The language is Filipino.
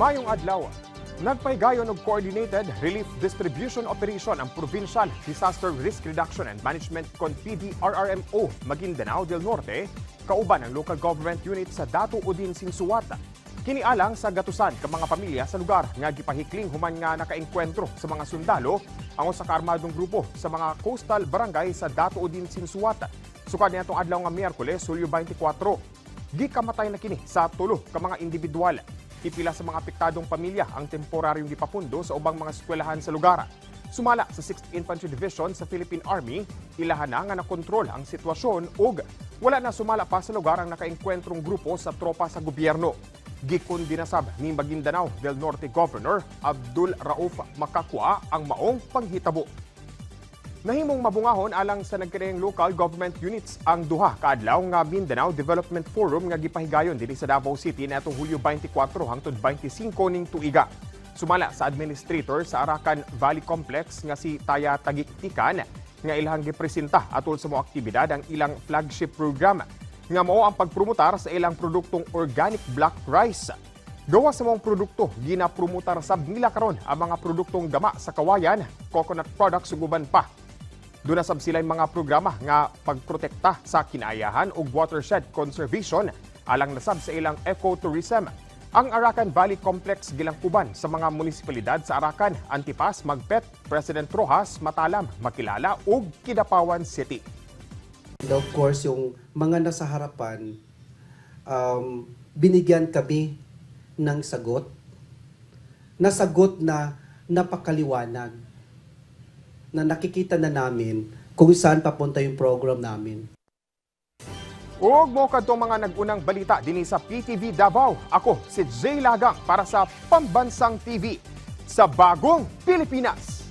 Mayong adlaw, nagpaygayon og coordinated relief distribution operation ang Provincial Disaster Risk Reduction and Management kon PDRRMO Maguindanao del Norte kauban ang local government unit sa Dato Udin Sinsuwata. Kini alang sa gatusan ka mga pamilya sa lugar nga gipahikling human nga nakaengkwentro sa mga sundalo ang usa ka armadong grupo sa mga coastal barangay sa Dato Udin Sinsuwata. Sukad niya adlaw nga Miyerkules, Hulyo 24. Gikamatay na kini sa tulo ka mga individual. Ipila sa mga apektadong pamilya ang temporaryong gipapundo sa ubang mga eskwelahan sa lugar. Sumala sa 6th Infantry Division sa Philippine Army, ilahan na nga nakontrol ang sitwasyon ug wala na sumala pa sa lugar ang nakaengkwentrong grupo sa tropa sa gobyerno. Gikon dinasab ni Maguindanao del Norte Governor Abdul Rauf Makakwa ang maong panghitabo. Nahimong mabungahon alang sa nagkadayang local government units ang duha kaadlaw nga Mindanao Development Forum nga gipahigayon dinhi sa Davao City natong Hulyo 24 hangtod 25 ning tuiga. Sumala sa administrator sa Arakan Valley Complex nga si Taya Tagiktikan nga ilang gipresenta atol sa mga aktibidad ang ilang flagship program nga mao ang pagpromotar sa ilang produktong organic black rice. Gawa sa mga produkto, ginapromotar sab nila karon ang mga produktong gama sa kawayan, coconut products ug pa. Doon na sab sila mga programa nga pagprotekta sa kinaayahan ug watershed conservation alang nasab sa ilang ecotourism. Ang Arakan Valley Complex gilangkuban sa mga munisipalidad sa Arakan, Antipas, Magpet, President Rojas, Matalam, Makilala ug Kidapawan City. And of course, yung mga nasa harapan, um, binigyan kami ng sagot. Nasagot na napakaliwanag na nakikita na namin kung saan papunta yung program namin. Ug mo kadtong mga nagunang balita dinhi sa PTV Davao. Ako si Jay Lagang para sa Pambansang TV sa Bagong Pilipinas.